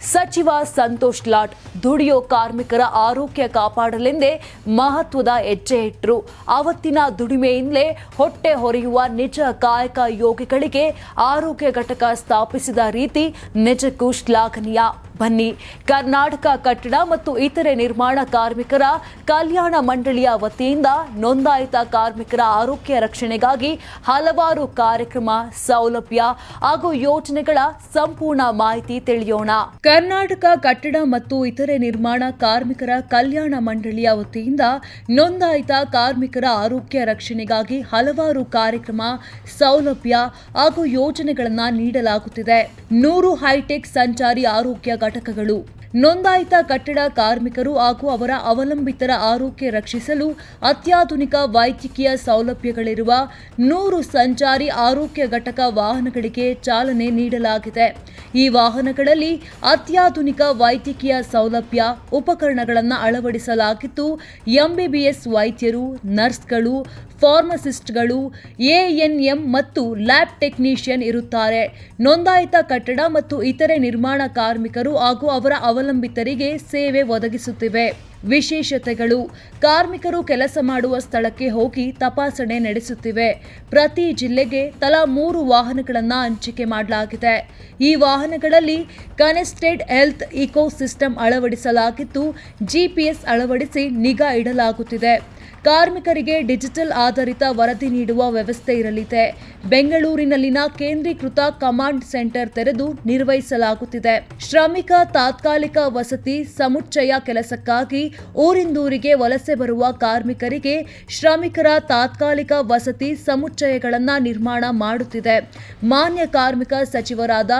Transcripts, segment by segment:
ಸಚಿವ ಸಂತೋಷ್ ಲಾಟ್ ದುಡಿಯೋ ಕಾರ್ಮಿಕರ ಆರೋಗ್ಯ ಕಾಪಾಡಲೆಂದೇ ಮಹತ್ವದ ಹೆಜ್ಜೆ ಇಟ್ಟರು ಅವತ್ತಿನ ದುಡಿಮೆಯಿಂದಲೇ ಹೊಟ್ಟೆ ಹೊರೆಯುವ ನಿಜ ಕಾಯಕ ಯೋಗಿಗಳಿಗೆ ಆರೋಗ್ಯ ಘಟಕ ಸ್ಥಾಪಿಸಿದ ರೀತಿ ನಿಜಕ್ಕೂ ಶ್ಲಾಘನೀಯ. ಬನ್ನಿ. ಕರ್ನಾಟಕ ಕಟ್ಟಡ ಮತ್ತು ಇತರೆ ನಿರ್ಮಾಣ ಕಾರ್ಮಿಕರ ಕಲ್ಯಾಣ ಮಂಡಳಿಯ ವತಿಯಿಂದ ನೋಂದಾಯಿತ ಕಾರ್ಮಿಕರ ಆರೋಗ್ಯ ರಕ್ಷಣೆಗಾಗಿ ಹಲವಾರು ಕಾರ್ಯಕ್ರಮ, ಸೌಲಭ್ಯ ಹಾಗೂ ಯೋಜನೆಗಳ ಸಂಪೂರ್ಣ ಮಾಹಿತಿ ತಿಳಿಯೋಣ. ಕರ್ನಾಟಕ ಕಟ್ಟಡ ಮತ್ತು ಇತರೆ ನಿರ್ಮಾಣ ಕಾರ್ಮಿಕರ ಕಲ್ಯಾಣ ಮಂಡಳಿಯ ವತಿಯಿಂದ ನೋಂದಾಯಿತ ಕಾರ್ಮಿಕರ ಆರೋಗ್ಯ ರಕ್ಷಣೆಗಾಗಿ ಹಲವಾರು ಕಾರ್ಯಕ್ರಮ, ಸೌಲಭ್ಯ ಹಾಗೂ ಯೋಜನೆಗಳನ್ನು ನೀಡಲಾಗುತ್ತಿದೆ. ನೂರು ಹೈಟೆಕ್ ಸಂಚಾರಿ ಆರೋಗ್ಯ ಘಟಕಗಳು. ನೋಂದಾಯಿತ ಕಟ್ಟಡ ಕಾರ್ಮಿಕರು ಹಾಗೂ ಅವರ ಅವಲಂಬಿತರ ಆರೋಗ್ಯ ರಕ್ಷಿಸಲು ಅತ್ಯಾಧುನಿಕ ವೈದ್ಯಕೀಯ ಸೌಲಭ್ಯಗಳಿರುವ ನೂರು ಸಂಚಾರಿ ಆರೋಗ್ಯ ಘಟಕ ವಾಹನಗಳಿಗೆ ಚಾಲನೆ ನೀಡಲಾಗಿದೆ. ಈ ವಾಹನಗಳಲ್ಲಿ ಅತ್ಯಾಧುನಿಕ ವೈದ್ಯಕೀಯ ಸೌಲಭ್ಯ, ಉಪಕರಣಗಳನ್ನು ಅಳವಡಿಸಲಾಗಿದ್ದು, ಎಂಬಿಬಿಎಸ್ ವೈದ್ಯರು, ನರ್ಸ್ಗಳು, ಫಾರ್ಮಸಿಸ್ಟ್ಗಳು, ಎಎನ್ಎಂ ಮತ್ತು ಲ್ಯಾಬ್ ಟೆಕ್ನಿಷಿಯನ್ ಇರುತ್ತಾರೆ. ನೋಂದಾಯಿತ ಕಟ್ಟಡ ಮತ್ತು ಇತರೆ ನಿರ್ಮಾಣ ಕಾರ್ಮಿಕರು ಹಾಗೂ ಅವರ ಅವಲಂಬಿತರಿಗೆ ಸೇವೆ ಒದಗಿಸುತ್ತಿವೆ. ವಿಶೇಷತೆಗಳು, ಕಾರ್ಮಿಕರು ಕೆಲಸ ಮಾಡುವ ಸ್ಥಳಕ್ಕೆ ಹೋಗಿ ತಪಾಸಣೆ ನಡೆಸುತ್ತಿವೆ. ಪ್ರತಿ ಜಿಲ್ಲೆಗೆ ತಲಾ ಮೂರು ವಾಹನಗಳನ್ನು ಹಂಚಿಕೆ ಮಾಡಲಾಗಿದೆ. ಈ ವಾಹನಗಳಲ್ಲಿ ಕನೆಸ್ಟೆಡ್ ಹೆಲ್ತ್ ಇಕೋಸಿಸ್ಟಮ್ ಅಳವಡಿಸಲಾಗಿದ್ದು, ಜಿಪಿಎಸ್ ಅಳವಡಿಸಿ ನಿಗಾ ಇಡಲಾಗುತ್ತಿದೆ. ಕಾರ್ಮಿಕರಿಗೆ ಡಿಜಿಟಲ್ ಆಧಾರಿತ ವರದಿ ನೀಡುವ ವ್ಯವಸ್ಥೆ ಇರಲಿದೆ. ಬೆಂಗಳೂರಿನಲ್ಲಿನ ಕೇಂದ್ರೀಕೃತ ಕಮಾಂಡ್ ಸೆಂಟರ್ ತೆರೆದು ನಿರ್ವಹಿಸಲಾಗುತ್ತಿದೆ. ಶ್ರಮಿಕ ತಾತ್ಕಾಲಿಕ ವಸತಿ ಸಮುಚ್ಚಯ ಕೆಲಸಕ್ಕಾಗಿ ಊರಿಂದೂರಿಗೆ ವಲಸೆ ಬರುವ ಕಾರ್ಮಿಕರಿಗೆ ಶ್ರಮಿಕರ ತಾತ್ಕಾಲಿಕ ವಸತಿ ಸಮುಚ್ಚಯಗಳನ್ನು ನಿರ್ಮಾಣ ಮಾಡುತ್ತಿದೆ. ಮಾನ್ಯ ಕಾರ್ಮಿಕ ಸಚಿವರಾದ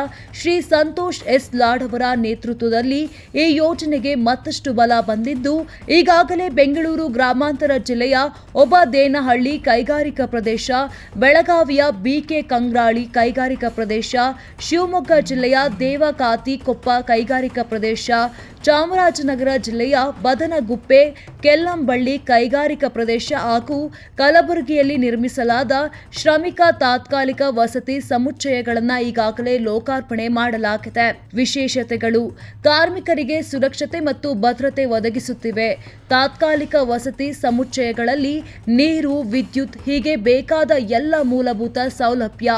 ಶ್ರೀ ಸಂತೋಷ್ ಎಸ್ ಲಾಡ್ ಅವರ ನೇತೃತ್ವದಲ್ಲಿ ಈ ಯೋಜನೆಗೆ ಮತ್ತಷ್ಟು ಬಲ ಬಂದಿದ್ದು, ಈಗಾಗಲೇ ಬೆಂಗಳೂರು ಗ್ರಾಮಾಂತರ ಜಿಲ್ಲೆಯ ಒಬದೇನಹಳ್ಳಿ ಕೈಗಾರಿಕಾ ಪ್ರದೇಶ, ಬೆಳಗಾವಿಯ ಬಿಕೆ ಕಂಗ್ರಾಳಿ ಕೈಗಾರಿಕಾ ಪ್ರದೇಶ, ಶಿವಮೊಗ್ಗ ಜಿಲ್ಲೆಯ ದೇವಕಾತಿ ಕೊಪ್ಪ ಕೈಗಾರಿಕಾ ಪ್ರದೇಶ, ಚಾಮರಾಜನಗರ ಜಿಲ್ಲೆಯ ಬದನಗುಪ್ಪೆ, ಕೆಲ್ಲಂಬಳ್ಳಿ ಕೈಗಾರಿಕಾ ಪ್ರದೇಶ ಹಾಗೂ ಕಲಬುರಗಿಯಲ್ಲಿ ನಿರ್ಮಿಸಲಾದ ಶ್ರಮಿಕ ತಾತ್ಕಾಲಿಕ ವಸತಿ ಸಮುಚ್ಚಯಗಳನ್ನು ಈಗಾಗಲೇ ಲೋಕಾರ್ಪಣೆ ಮಾಡಲಾಗಿದೆ. ವಿಶೇಷತೆಗಳು, ಕಾರ್ಮಿಕರಿಗೆ ಸುರಕ್ಷತೆ ಮತ್ತು ಭದ್ರತೆ ಒದಗಿಸುತ್ತಿವೆ. ತಾತ್ಕಾಲಿಕ ವಸತಿ ಸಮುಚ್ಚಯಗಳಲ್ಲಿ ನೀರು, ವಿದ್ಯುತ್, ಹೀಗೆ ಬೇಕಾದ ಎಲ್ಲ ಮೂಲಭೂತ ಸೌಲಭ್ಯ.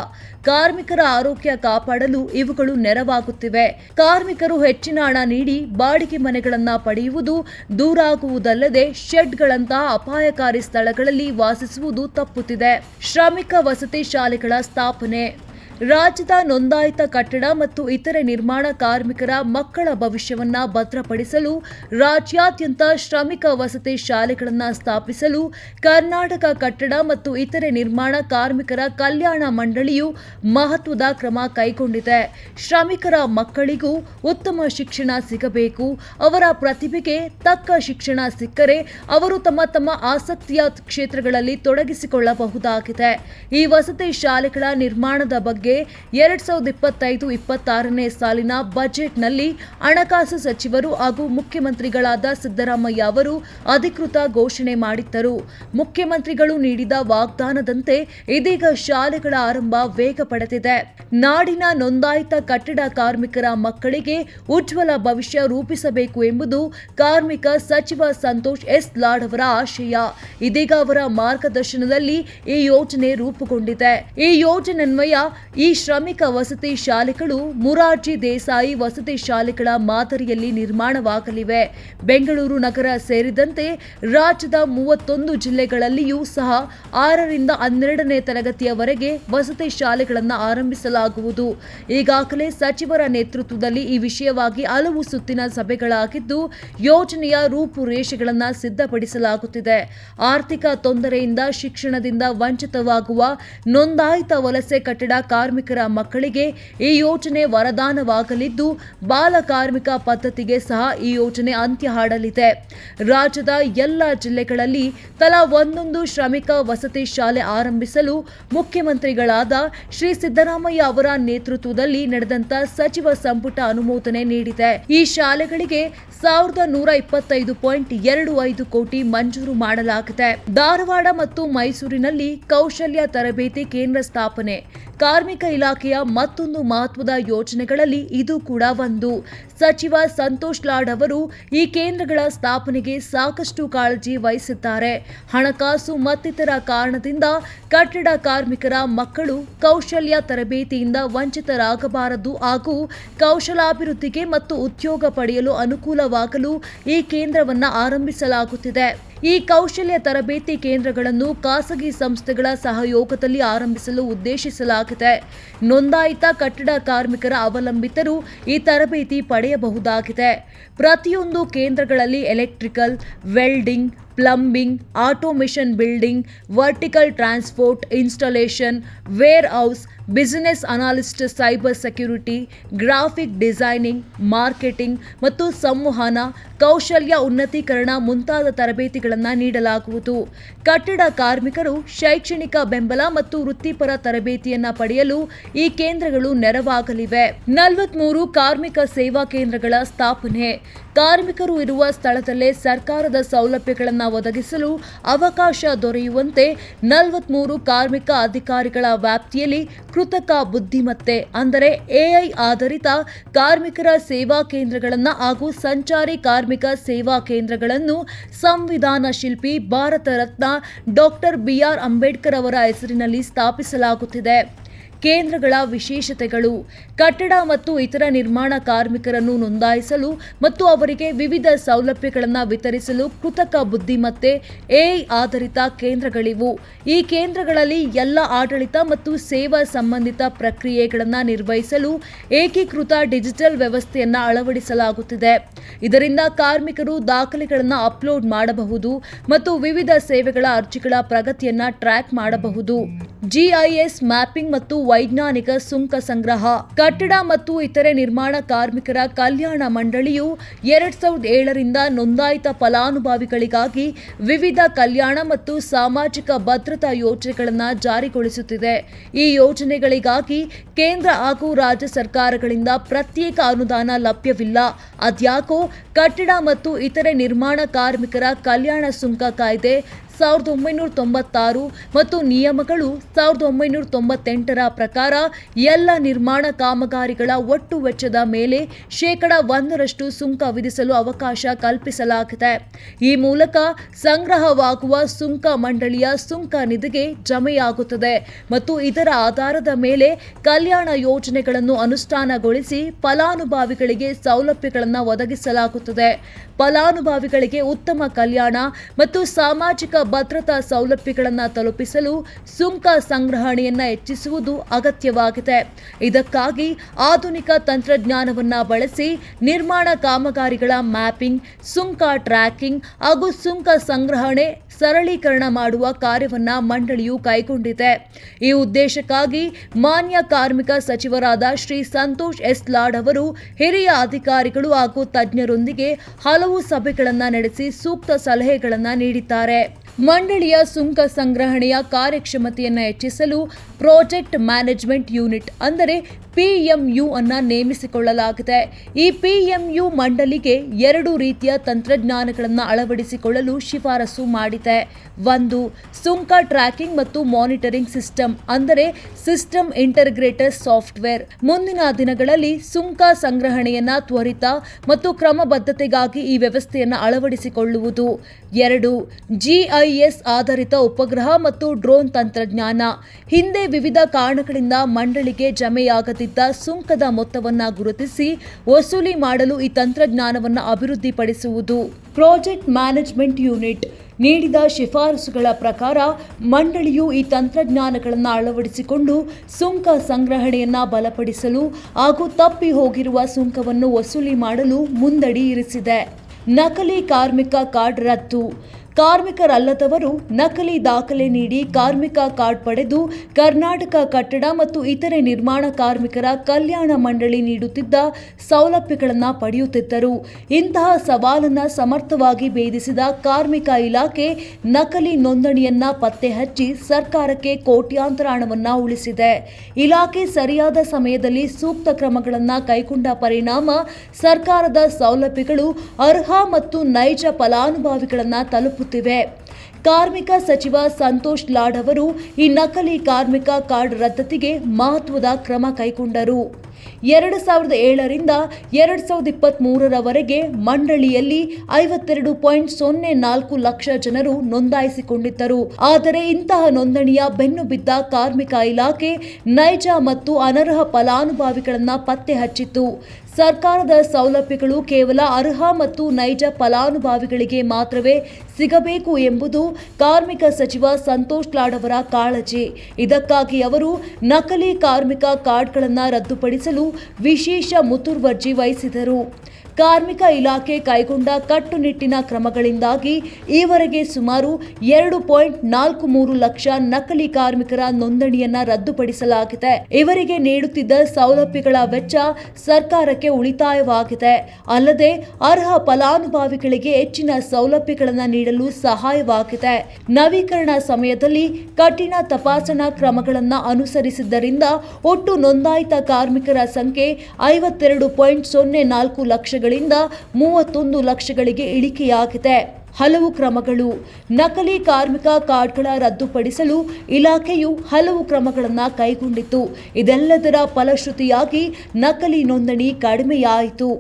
ಕಾರ್ಮಿಕರ ಆರೋಗ್ಯ ಕಾಪಾಡಲು ಇವುಗಳು ನೆರವಾಗುತ್ತಿವೆ. ಕಾರ್ಮಿಕರು ಹೆಚ್ಚಿನ ಹಣ ನೀಡಿ ಬಾಡಿಗೆ ಮನೆಗಳನ್ನು ಪಡೆಯುವುದು ದೂರಾಗುವುದಲ್ಲದೆ ಶೆಡ್ಗಳಂತಹ ಅಪಾಯಕಾರಿ ಸ್ಥಳಗಳಲ್ಲಿ ವಾಸಿಸುವುದು ತಪ್ಪುತ್ತಿದೆ. ಶ್ರಮಿಕ ವಸತಿ ಶಾಲೆಗಳ ಸ್ಥಾಪನೆ. ರಾಜ್ಯದ ನೋಂದಾಯಿತ ಕಟ್ಟಡ ಮತ್ತು ಇತರೆ ನಿರ್ಮಾಣ ಕಾರ್ಮಿಕರ ಮಕ್ಕಳ ಭವಿಷ್ಯವನ್ನ ಭದ್ರಪಡಿಸಲು ರಾಜ್ಯಾದ್ಯಂತ ಶ್ರಮಿಕ ವಸತಿ ಶಾಲೆಗಳನ್ನು ಸ್ಥಾಪಿಸಲು ಕರ್ನಾಟಕ ಕಟ್ಟಡ ಮತ್ತು ಇತರೆ ನಿರ್ಮಾಣ ಕಾರ್ಮಿಕರ ಕಲ್ಯಾಣ ಮಂಡಳಿಯು ಮಹತ್ವದ ಕ್ರಮ ಕೈಗೊಂಡಿದೆ. ಶ್ರಮಿಕರ ಮಕ್ಕಳಿಗೂ ಉತ್ತಮ ಶಿಕ್ಷಣ ಸಿಗಬೇಕು. ಅವರ ಪ್ರತಿಭೆಗೆ ತಕ್ಕ ಶಿಕ್ಷಣ ಸಿಕ್ಕರೆ ಅವರು ತಮ್ಮ ತಮ್ಮ ಆಸಕ್ತಿಯ ಕ್ಷೇತ್ರಗಳಲ್ಲಿ ತೊಡಗಿಸಿಕೊಳ್ಳಬಹುದಾಗಿದೆ. ಈ ವಸತಿ ಶಾಲೆಗಳ ನಿರ್ಮಾಣದ ಬಗ್ಗೆ ಎರಡ್ ಸಾವಿರದ ಇಪ್ಪತ್ತೈದು ಇಪ್ಪತ್ತಾರನೇ ಸಾಲಿನ ಬಜೆಟ್ನಲ್ಲಿ ಹಣಕಾಸು ಸಚಿವರು ಹಾಗೂ ಮುಖ್ಯಮಂತ್ರಿಗಳಾದ ಸಿದ್ದರಾಮಯ್ಯ ಅವರು ಅಧಿಕೃತ ಘೋಷಣೆ ಮಾಡಿದ್ದರು. ಮುಖ್ಯಮಂತ್ರಿಗಳು ನೀಡಿದ ವಾಗ್ದಾನದಂತೆ ಇದೀಗ ಶಾಲೆಗಳ ಆರಂಭ ವೇಗ ಪಡೆದಿದೆ. ನಾಡಿನ ನೋಂದಾಯಿತ ಕಟ್ಟಡ ಕಾರ್ಮಿಕರ ಮಕ್ಕಳಿಗೆ ಉಜ್ವಲ ಭವಿಷ್ಯ ರೂಪಿಸಬೇಕು ಎಂಬುದು ಕಾರ್ಮಿಕ ಸಚಿವ ಸಂತೋಷ್ ಎಸ್. ಲಾಡ್ ಅವರ ಆಶಯ. ಇದೀಗ ಅವರ ಮಾರ್ಗದರ್ಶನದಲ್ಲಿ ಈ ಯೋಜನೆ ರೂಪುಗೊಂಡಿದೆ. ಈ ಯೋಜನೆನ್ವಯ ಈ ಶ್ರಮಿಕ ವಸತಿ ಶಾಲೆಗಳು ಮುರಾರ್ಜಿ ದೇಸಾಯಿ ವಸತಿ ಶಾಲೆಗಳ ಮಾದರಿಯಲ್ಲಿ ನಿರ್ಮಾಣವಾಗಲಿವೆ. ಬೆಂಗಳೂರು ನಗರ ಸೇರಿದಂತೆ ರಾಜ್ಯದ ಮೂವತ್ತೊಂದು ಜಿಲ್ಲೆಗಳಲ್ಲಿಯೂ ಸಹ ಆರರಿಂದ ಹನ್ನೆರಡನೇ ತರಗತಿಯವರೆಗೆ ವಸತಿ ಶಾಲೆಗಳನ್ನು ಆರಂಭಿಸಲಾಗುವುದು. ಈಗಾಗಲೇ ಸಚಿವರ ನೇತೃತ್ವದಲ್ಲಿ ಈ ವಿಷಯವಾಗಿ ಹಲವು ಸುತ್ತಿನ ಸಭೆಗಳಾಗಿದ್ದು, ಯೋಜನೆಯ ರೂಪುರೇಷೆಗಳನ್ನು ಸಿದ್ಧಪಡಿಸಲಾಗುತ್ತಿದೆ. ಆರ್ಥಿಕ ತೊಂದರೆಯಿಂದ ಶಿಕ್ಷಣದಿಂದ ವಂಚಿತವಾಗುವ ನೋಂದಾಯಿತ ವಲಸೆ ಕಟ್ಟಡ ಕಾರ್ಮಿಕರ ಮಕ್ಕಳಿಗೆ ಈ ಯೋಜನೆ ವರದಾನವಾಗಲಿದ್ದು, ಬಾಲ ಕಾರ್ಮಿಕ ಪದ್ಧತಿಗೆ ಸಹ ಈ ಯೋಜನೆ ಅಂತ್ಯ ಹಾಡಲಿದೆ. ರಾಜ್ಯದ ಎಲ್ಲ ಜಿಲ್ಲೆಗಳಲ್ಲಿ ತಲಾ ಒಂದೊಂದು ಶ್ರಮಿಕ ವಸತಿ ಶಾಲೆ ಆರಂಭಿಸಲು ಮುಖ್ಯಮಂತ್ರಿಗಳಾದ ಶ್ರೀ ಸಿದ್ದರಾಮಯ್ಯ ಅವರ ನೇತೃತ್ವದಲ್ಲಿ ನಡೆದಂತ ಸಚಿವ ಸಂಪುಟ ಅನುಮೋದನೆ ನೀಡಿದೆ. ಈ ಶಾಲೆಗಳಿಗೆ ಸಾವಿರದ ನೂರ ಇಪ್ಪತ್ತೈದು ಪಾಯಿಂಟ್ ಎರಡು ಐದು ಕೋಟಿ ಮಂಜೂರು ಮಾಡಲಾಗಿದೆ. ಧಾರವಾಡ ಮತ್ತು ಮೈಸೂರಿನಲ್ಲಿ ಕೌಶಲ್ಯ ತರಬೇತಿ ಕೇಂದ್ರ ಸ್ಥಾಪನೆ. ಕಾರ್ಮಿಕ ಇಲಾಖೆಯ ಮತ್ತೊಂದು ಮಹತ್ವದ ಯೋಜನೆಗಳಲ್ಲಿ ಇದು ಕೂಡ ಒಂದು. ಸಚಿವ ಸಂತೋಷ್ ಲಾಡ್ ಅವರು ಈ ಕೇಂದ್ರಗಳ ಸ್ಥಾಪನೆಗೆ ಸಾಕಷ್ಟು ಕಾಳಜಿ ವಹಿಸಿದ್ದಾರೆ. ಹಣಕಾಸು ಮತ್ತಿತರ ಕಾರಣದಿಂದ ಕಟ್ಟಡ ಕಾರ್ಮಿಕರ ಮಕ್ಕಳು ಕೌಶಲ್ಯ ತರಬೇತಿಯಿಂದ ವಂಚಿತರಾಗಬಾರದು ಹಾಗೂ ಕೌಶಲಾಭಿವೃದ್ಧಿಗೆ ಮತ್ತು ಉದ್ಯೋಗ ಪಡೆಯಲು ಅನುಕೂಲವಾಗಲು ಈ ಕೇಂದ್ರವನ್ನು ಆರಂಭಿಸಲಾಗುತ್ತಿದೆ. ಈ ಕೌಶಲ್ಯ ತರಬೇತಿ ಕೇಂದ್ರಗಳನ್ನು ಖಾಸಗಿ ಸಂಸ್ಥೆಗಳ ಸಹಯೋಗದಲ್ಲಿ ಆರಂಭಿಸಲು ಉದ್ದೇಶಿಸಲಾಗಿದೆ. ನೋಂದಾಯಿತ ಕಟ್ಟಡ ಕಾರ್ಮಿಕರ ಅವಲಂಬಿತರು ಈ ತರಬೇತಿ ಪಡೆಯಬಹುದಾಗಿದೆ. ಪ್ರತಿಯೊಂದು ಕೇಂದ್ರಗಳಲ್ಲಿ electrical, welding plumbing automation building vertical transport installation warehouse business analyst cyber security graphic designing marketing ಮತ್ತು ಸಂವಹನ, ಕೌಶಲ್ಯ ಉನ್ನತೀಕರಣ ಮುಂತಾದ ತರಬೇತಿಗಳನ್ನು ನೀಡಲಾಗುವುದು. ಕಟ್ಟಡ ಕಾರ್ಮಿಕರು ಶೈಕ್ಷಣಿಕ ಬೆಂಬಲ ಮತ್ತು ವೃತ್ತಿಪರ ತರಬೇತಿಯನ್ನು ಪಡೆಯಲು ಈ ಕೇಂದ್ರಗಳು ನೆರವಾಗಲಿವೆ. ನಲವತ್ಮೂರು ಕಾರ್ಮಿಕ ಸೇವಾ ಕೇಂದ್ರಗಳ ಸ್ಥಾಪನೆ. ಕಾರ್ಮಿಕರು ಇರುವ ಸ್ಥಳದಲ್ಲೇ ಸರ್ಕಾರದ ಸೌಲಭ್ಯಗಳನ್ನು ಒದಗಿಸಲು ಅವಕಾಶ ದೊರೆಯುವಂತೆ ನಲವತ್ಮೂರು ಕಾರ್ಮಿಕ ಅಧಿಕಾರಿಗಳ ವ್ಯಾಪ್ತಿಯಲ್ಲಿ ಕೃತಕ ಬುದ್ಧಿಮತ್ತೆ, ಅಂದರೆ ಎಐ ಆಧಾರಿತ ಕಾರ್ಮಿಕರ ಸೇವಾ ಕೇಂದ್ರಗಳನ್ನು ಹಾಗೂ ಸಂಚಾರಿ ಕಾರ್ಮಿಕ ಸೇವಾ ಕೇಂದ್ರಗಳನ್ನು ಸಂವಿಧಾನ ಶಿಲ್ಪಿ ಭಾರತ ರತ್ನ ಡಾಕ್ಟರ್ ಬಿಆರ್ ಅಂಬೇಡ್ಕರ್ ಅವರ ಹೆಸರಿನಲ್ಲಿ ಸ್ಥಾಪಿಸಲಾಗುತ್ತಿದೆ. ಕೇಂದ್ರಗಳ ವಿಶೇಷತೆಗಳು, ಕಟ್ಟಡ ಮತ್ತು ಇತರ ನಿರ್ಮಾಣ ಕಾರ್ಮಿಕರನ್ನು ನೋಂದಾಯಿಸಲು ಮತ್ತು ಅವರಿಗೆ ವಿವಿಧ ಸೌಲಭ್ಯಗಳನ್ನು ವಿತರಿಸಲು ಕೃತಕ ಬುದ್ಧಿಮತ್ತೆ, ಎಐ ಆಧಾರಿತ ಕೇಂದ್ರಗಳಿವು. ಈ ಕೇಂದ್ರಗಳಲ್ಲಿ ಎಲ್ಲ ಆಡಳಿತ ಮತ್ತು ಸೇವಾ ಸಂಬಂಧಿತ ಪ್ರಕ್ರಿಯೆಗಳನ್ನು ನಿರ್ವಹಿಸಲು ಏಕೀಕೃತ ಡಿಜಿಟಲ್ ವ್ಯವಸ್ಥೆಯನ್ನು ಅಳವಡಿಸಲಾಗುತ್ತಿದೆ. ಇದರಿಂದ ಕಾರ್ಮಿಕರು ದಾಖಲೆಗಳನ್ನು ಅಪ್ಲೋಡ್ ಮಾಡಬಹುದು ಮತ್ತು ವಿವಿಧ ಸೇವೆಗಳ ಅರ್ಜಿಗಳ ಪ್ರಗತಿಯನ್ನು ಟ್ರ್ಯಾಕ್ ಮಾಡಬಹುದು. ಜಿಐಎಸ್ ಮ್ಯಾಪಿಂಗ್ ಮತ್ತು ವೈಜ್ಞಾನಿಕ ಸುಂಕ ಸಂಗ್ರಹ, ಕಟ್ಟಡ ಮತ್ತು ಇತರೆ ನಿರ್ಮಾಣ ಕಾರ್ಮಿಕರ ಕಲ್ಯಾಣ ಮಂಡಳಿಯು ಎರಡ್ ಸಾವಿರದ ಏಳರಿಂದ ನೋಂದಾಯಿತ ಫಲಾನುಭವಿಗಳಿಗಾಗಿ ವಿವಿಧ ಕಲ್ಯಾಣ ಮತ್ತು ಸಾಮಾಜಿಕ ಭದ್ರತಾ ಯೋಜನೆಗಳನ್ನು ಜಾರಿಗೊಳಿಸುತ್ತಿದೆ. ಈ ಯೋಜನೆಗಳಿಗಾಗಿ ಕೇಂದ್ರ ಹಾಗೂ ರಾಜ್ಯ ಸರ್ಕಾರಗಳಿಂದ ಪ್ರತ್ಯೇಕ ಅನುದಾನ ಲಭ್ಯವಿಲ್ಲ. ಅದ್ಯಾಕೋ ಕಟ್ಟಡ ಮತ್ತು ಇತರೆ ನಿರ್ಮಾಣ ಕಾರ್ಮಿಕರ ಕಲ್ಯಾಣ ಸುಂಕ ಕಾಯ್ದೆ ಸಾವಿರದ ಒಂಬೈನೂರ ತೊಂಬತ್ತಾರು ಮತ್ತು ನಿಯಮಗಳು ಸಾವಿರದ ಒಂಬೈನೂರ ತೊಂಬತ್ತೆಂಟರ ಪ್ರಕಾರ ಎಲ್ಲ ನಿರ್ಮಾಣ ಕಾಮಗಾರಿಗಳ ಒಟ್ಟು ವೆಚ್ಚದ ಮೇಲೆ ಶೇಕಡ ಒಂದರಷ್ಟು ಸುಂಕ ವಿಧಿಸಲು ಅವಕಾಶ ಕಲ್ಪಿಸಲಾಗಿದೆ. ಈ ಮೂಲಕ ಸಂಗ್ರಹವಾಗುವ ಸುಂಕ ಮಂಡಳಿಯ ಸುಂಕ ನಿಧಿಗೆ ಜಮೆಯಾಗುತ್ತದೆ ಮತ್ತು ಇದರ ಆಧಾರದ ಮೇಲೆ ಕಲ್ಯಾಣ ಯೋಜನೆಗಳನ್ನು ಅನುಷ್ಠಾನಗೊಳಿಸಿ ಫಲಾನುಭವಿಗಳಿಗೆ ಸೌಲಭ್ಯಗಳನ್ನು ಒದಗಿಸಲಾಗುತ್ತದೆ. ಫಲಾನುಭವಿಗಳಿಗೆ ಉತ್ತಮ ಕಲ್ಯಾಣ ಮತ್ತು ಸಾಮಾಜಿಕ ಭದ್ರತಾ ಸೌಲಭ್ಯಗಳನ್ನು ತಲುಪಿಸಲು ಸುಂಕ ಸಂಗ್ರಹಣೆಯನ್ನು ಹೆಚ್ಚಿಸುವುದು ಅಗತ್ಯವಾಗಿದೆ. ಇದಕ್ಕಾಗಿ ಆಧುನಿಕ ತಂತ್ರಜ್ಞಾನವನ್ನು ಬಳಸಿ ನಿರ್ಮಾಣ ಕಾಮಗಾರಿಗಳ ಮ್ಯಾಪಿಂಗ್, ಸುಂಕ ಟ್ರ್ಯಾಕಿಂಗ್ ಹಾಗೂ ಸುಂಕ ಸಂಗ್ರಹಣೆ ಸರಳೀಕರಣ ಮಾಡುವ ಕಾರ್ಯವನ್ನು ಮಂಡಳಿಯು ಕೈಗೊಂಡಿದೆ. ಈ ಉದ್ದೇಶಕ್ಕಾಗಿ ಮಾನ್ಯ ಕಾರ್ಮಿಕ ಸಚಿವರಾದ ಶ್ರೀ ಸಂತೋಷ್ ಎಸ್ ಲಾಡ್ ಅವರು ಹಿರಿಯ ಅಧಿಕಾರಿಗಳು ಹಾಗೂ ತಜ್ಞರೊಂದಿಗೆ ಹಲವು ಸಭೆಗಳನ್ನು ನಡೆಸಿ ಸೂಕ್ತ ಸಲಹೆಗಳನ್ನು ನೀಡಿದ್ದಾರೆ. ಮಂಡಳಿಯ ಸುಂಕ ಸಂಗ್ರಹಣೆಯ ಕಾರ್ಯಕ್ಷಮತೆಯನ್ನು ಹೆಚ್ಚಿಸಲು ಪ್ರಾಜೆಕ್ಟ್ ಮ್ಯಾನೇಜ್ಮೆಂಟ್ ಯೂನಿಟ್ ಅಂದರೆ ಪಿಎಂಯು ಅನ್ನು ನೇಮಿಸಿಕೊಳ್ಳಲಾಗಿದೆ. ಈ ಪಿಎಂಯು ಮಂಡಳಿಗೆ ಎರಡು ರೀತಿಯ ತಂತ್ರಜ್ಞಾನಗಳನ್ನು ಅಳವಡಿಸಿಕೊಳ್ಳಲು ಶಿಫಾರಸು ಮಾಡಿದೆ. ಒಂದು ಸುಂಕ ಟ್ರ್ಯಾಕಿಂಗ್ ಮತ್ತು ಮಾನಿಟರಿಂಗ್ ಸಿಸ್ಟಮ್, ಅಂದರೆ ಸಿಸ್ಟಮ್ ಇಂಟರ್ಗ್ರೇಟರ್ ಸಾಫ್ಟ್ವೇರ್. ಮುಂದಿನ ದಿನಗಳಲ್ಲಿ ಸುಂಕ ಸಂಗ್ರಹಣೆಯನ್ನ ತ್ವರಿತ ಮತ್ತು ಕ್ರಮಬದ್ಧತೆಗಾಗಿ ಈ ವ್ಯವಸ್ಥೆಯನ್ನು ಅಳವಡಿಸಿಕೊಳ್ಳುವುದು. ಎರಡು, ಜಿಐಎಸ್ ಆಧಾರಿತ ಉಪಗ್ರಹ ಮತ್ತು ಡ್ರೋನ್ ತಂತ್ರಜ್ಞಾನ. ಹಿಂದೆ ವಿವಿಧ ಕಾರಣಗಳಿಂದ ಮಂಡಳಿಗೆ ಜಮೆಯಾಗದಿದ್ದ ಸುಂಕದ ಮೊತ್ತವನ್ನು ಗುರುತಿಸಿ ವಸೂಲಿ ಮಾಡಲು ಈ ತಂತ್ರಜ್ಞಾನವನ್ನು ಅಭಿವೃದ್ಧಿಪಡಿಸುವುದು. Project management unit. ನೀಡಿದ ಶಿಫಾರಸುಗಳ ಪ್ರಕಾರ ಮಂಡಳಿಯು ಈ ತಂತ್ರಜ್ಞಾನಗಳನ್ನು ಅಳವಡಿಸಿಕೊಂಡು ಸುಂಕ ಸಂಗ್ರಹಣೆಯನ್ನು ಬಲಪಡಿಸಲು ಹಾಗೂ ತಪ್ಪಿ ಹೋಗಿರುವ ಸುಂಕವನ್ನು ವಸೂಲಿ ಮಾಡಲು ಮುಂದಡಿ ಇರಿಸಿದೆ. ನಕಲಿ ಕಾರ್ಮಿಕ ಕಾರ್ಡ್ ರದ್ದು. ಕಾರ್ಮಿಕರಲ್ಲದವರು ನಕಲಿ ದಾಖಲೆ ನೀಡಿ ಕಾರ್ಮಿಕ ಕಾರ್ಡ್ ಪಡೆದು ಕರ್ನಾಟಕ ಕಟ್ಟಡ ಮತ್ತು ಇತರೆ ನಿರ್ಮಾಣ ಕಾರ್ಮಿಕರ ಕಲ್ಯಾಣ ಮಂಡಳಿ ನೀಡುತ್ತಿದ್ದ ಸೌಲಭ್ಯಗಳನ್ನು ಪಡೆಯುತ್ತಿದ್ದರು. ಇಂತಹ ಸವಾಲನ್ನು ಸಮರ್ಥವಾಗಿ ಭೇದಿಸಿದ ಕಾರ್ಮಿಕ ಇಲಾಖೆ ನಕಲಿ ನೋಂದಣಿಯನ್ನ ಪತ್ತೆ ಹಚ್ಚಿ ಸರ್ಕಾರಕ್ಕೆ ಕೋಟ್ಯಾಂತರ ಹಣವನ್ನು ಉಳಿಸಿದೆ. ಇಲಾಖೆ ಸರಿಯಾದ ಸಮಯದಲ್ಲಿ ಸೂಕ್ತ ಕ್ರಮಗಳನ್ನು ಕೈಗೊಂಡ ಪರಿಣಾಮ ಸರ್ಕಾರದ ಸೌಲಭ್ಯಗಳು ಅರ್ಹ ಮತ್ತು ನೈಜ ಫಲಾನುಭವಿಗಳನ್ನು ತಲುಪುತ್ತಿವೆ. ಕಾರ್ಮಿಕ ಸಚಿವ ಸಂತೋಷ್ ಲಾಡ್ ಅವರು ಈ ನಕಲಿ ಕಾರ್ಮಿಕ ಕಾರ್ಡ್ ರದ್ದತಿಗೆ ಮಹತ್ವದ ಕ್ರಮ ಕೈಗೊಂಡರು. ಎರಡು ಸಾವಿರದ ಏಳರಿಂದ ಎರಡು ಸಾವಿರದ ಇಪ್ಪತ್ತ್ ಮೂರರವರೆಗೆ ಮಂಡಳಿಯಲ್ಲಿ ಐವತ್ತೆರಡು ಪಾಯಿಂಟ್ ಸೊನ್ನೆ ನಾಲ್ಕು ಲಕ್ಷ ಜನರು ನೋಂದಾಯಿಸಿಕೊಂಡಿದ್ದರು. ಆದರೆ ಇಂತಹ ನೋಂದಣಿಯ ಬೆನ್ನು ಬಿದ್ದ ಕಾರ್ಮಿಕ ಇಲಾಖೆ ನೈಜ ಮತ್ತು ಅನರ್ಹ ಫಲಾನುಭವಿಗಳನ್ನು ಪತ್ತೆ ಹಚ್ಚಿತ್ತು. ಸರ್ಕಾರದ ಸೌಲಭ್ಯಗಳು ಕೇವಲ ಅರ್ಹ ಮತ್ತು ನೈಜ ಫಲಾನುಭವಿಗಳಿಗೆ ಮಾತ್ರವೇ ಸಿಗಬೇಕು ಎಂಬುದು ಕಾರ್ಮಿಕ ಸಚಿವ ಸಂತೋಷ್ ಲಾಡ್ ಅವರ ಕಾಳಜಿ. ಇದಕ್ಕಾಗಿ ಅವರು ನಕಲಿ ಕಾರ್ಮಿಕ ಕಾರ್ಡ್ಗಳನ್ನು ರದ್ದುಪಡಿಸಲು ವಿಶೇಷ ಮುತುರ್ವರ್ಜಿ ವಹಿಸಿದರು. ಕಾರ್ಮಿಕ ಇಲಾಖೆ ಕೈಗೊಂಡ ಕಟ್ಟುನಿಟ್ಟಿನ ಕ್ರಮಗಳಿಂದಾಗಿ ಈವರೆಗೆ ಸುಮಾರು ಎರಡು ಪಾಯಿಂಟ್ ನಾಲ್ಕು ಮೂರು ಲಕ್ಷ ನಕಲಿ ಕಾರ್ಮಿಕರ ನೋಂದಣಿಯನ್ನ ರದ್ದುಪಡಿಸಲಾಗಿದೆ. ಇವರಿಗೆ ನೀಡುತ್ತಿದ್ದ ಸೌಲಭ್ಯಗಳ ವೆಚ್ಚ ಸರ್ಕಾರಕ್ಕೆ ಉಳಿತಾಯವಾಗಿದೆ. ಅಲ್ಲದೆ ಅರ್ಹ ಫಲಾನುಭವಿಗಳಿಗೆ ಹೆಚ್ಚಿನ ಸೌಲಭ್ಯಗಳನ್ನು ನೀಡಲು ಸಹಾಯವಾಗಿದೆ. ನವೀಕರಣ ಸಮಯದಲ್ಲಿ ಕಠಿಣ ತಪಾಸಣಾ ಕ್ರಮಗಳನ್ನು ಅನುಸರಿಸಿದ್ದರಿಂದ ಒಟ್ಟು ನೋಂದಾಯಿತ ಕಾರ್ಮಿಕರ ಸಂಖ್ಯೆ ಐವತ್ತೆರಡು ಪಾಯಿಂಟ್ ಸೊನ್ನೆ ನಾಲ್ಕು ಲಕ್ಷಗಳಿಂದ ಮೂವತ್ತೊಂದು ಲಕ್ಷಗಳಿಗೆ ಇಳಿಕೆಯಾಗಿದೆ. ಹಲವು ಕ್ರಮಗಳು ನಕಲಿ ಕಾರ್ಮಿಕ ಕಾರ್ಡ್ಗಳ ರದ್ದುಪಡಿಸಲು ಇಲಾಖೆಯು ಹಲವು ಕ್ರಮಗಳನ್ನು ಕೈಗೊಂಡಿತು ಇದೆಲ್ಲದರ ಫಲಶ್ರುತಿಯಾಗಿ ನಕಲಿ ನೋಂದಣಿ ಕಡಿಮೆಯಾಯಿತು.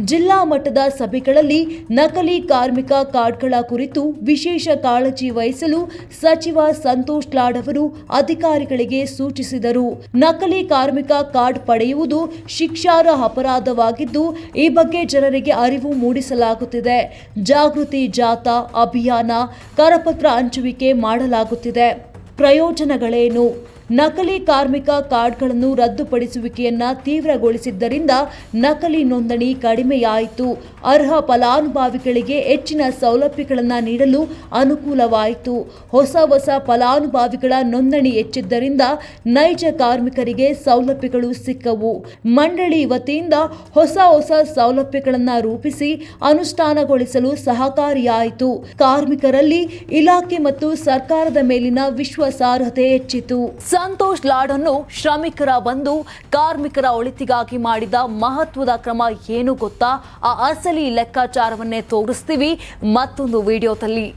ಜಿಲ್ಲಾ ಮಟ್ಟದ ಸಭೆಗಳಲ್ಲಿ ನಕಲಿ ಕಾರ್ಮಿಕ ಕಾರ್ಡ್ಗಳ ಕುರಿತು ವಿಶೇಷ ಕಾಳಜಿ ವಹಿಸಲು ಸಚಿವ ಸಂತೋಷ್ ಲಾಡ್ ಅವರು ಅಧಿಕಾರಿಗಳಿಗೆ ಸೂಚಿಸಿದರು. ನಕಲಿ ಕಾರ್ಮಿಕ ಕಾರ್ಡ್ ಪಡೆಯುವುದು ಶಿಕ್ಷಾರ್ಹ ಅಪರಾಧವಾಗಿದ್ದು, ಈ ಬಗ್ಗೆ ಜನರಿಗೆ ಅರಿವು ಮೂಡಿಸಲಾಗುತ್ತಿದೆ. ಜಾಗೃತಿ ಜಾಥಾ ಅಭಿಯಾನ ಕರಪತ್ರ ಹಂಚುವಿಕೆ ಮಾಡಲಾಗುತ್ತಿದೆ. ಪ್ರಯೋಜನಗಳೇನು? ನಕಲಿ ಕಾರ್ಮಿಕ ಕಾರ್ಡ್ಗಳನ್ನು ರದ್ದುಪಡಿಸುವಿಕೆಯನ್ನ ತೀವ್ರಗೊಳಿಸಿದ್ದರಿಂದ ನಕಲಿ ನೋಂದಣಿ ಕಡಿಮೆಯಾಯಿತು. ಅರ್ಹ ಫಲಾನುಭವಿಗಳಿಗೆ ಹೆಚ್ಚಿನ ಸೌಲಭ್ಯಗಳನ್ನು ನೀಡಲು ಅನುಕೂಲವಾಯಿತು. ಹೊಸ ಹೊಸ ಫಲಾನುಭವಿಗಳ ನೋಂದಣಿ ಹೆಚ್ಚಿದ್ದರಿಂದ ನೈಜ ಕಾರ್ಮಿಕರಿಗೆ ಸೌಲಭ್ಯಗಳು ಸಿಕ್ಕವು. ಮಂಡಳಿ ವತಿಯಿಂದ ಹೊಸ ಹೊಸ ಸೌಲಭ್ಯಗಳನ್ನು ರೂಪಿಸಿ ಅನುಷ್ಠಾನಗೊಳಿಸಲು ಸಹಕಾರಿಯಾಯಿತು. ಕಾರ್ಮಿಕರಲ್ಲಿ ಇಲಾಖೆ ಮತ್ತು ಸರ್ಕಾರದ ಮೇಲಿನ ವಿಶ್ವಾಸಾರ್ಹತೆ ಹೆಚ್ಚಿತು. ಸಂತೋಷ್ ಲಾಡನ್ನು ಶ್ರಮಿಕರ ಬಂದು ಕಾರ್ಮಿಕರ ಒಳಿತಿಗಾಗಿ ಮಾಡಿದ ಮಹತ್ವದ ಕ್ರಮ ಏನು ಗೊತ್ತಾ? ಆ ಅಸಲಿ ಲೆಕ್ಕಾಚಾರವನ್ನೇ ತೋರಿಸ್ತೀವಿ. ಮತ್ತೊಂದು ವಿಡಿಯೋದಲ್ಲಿ.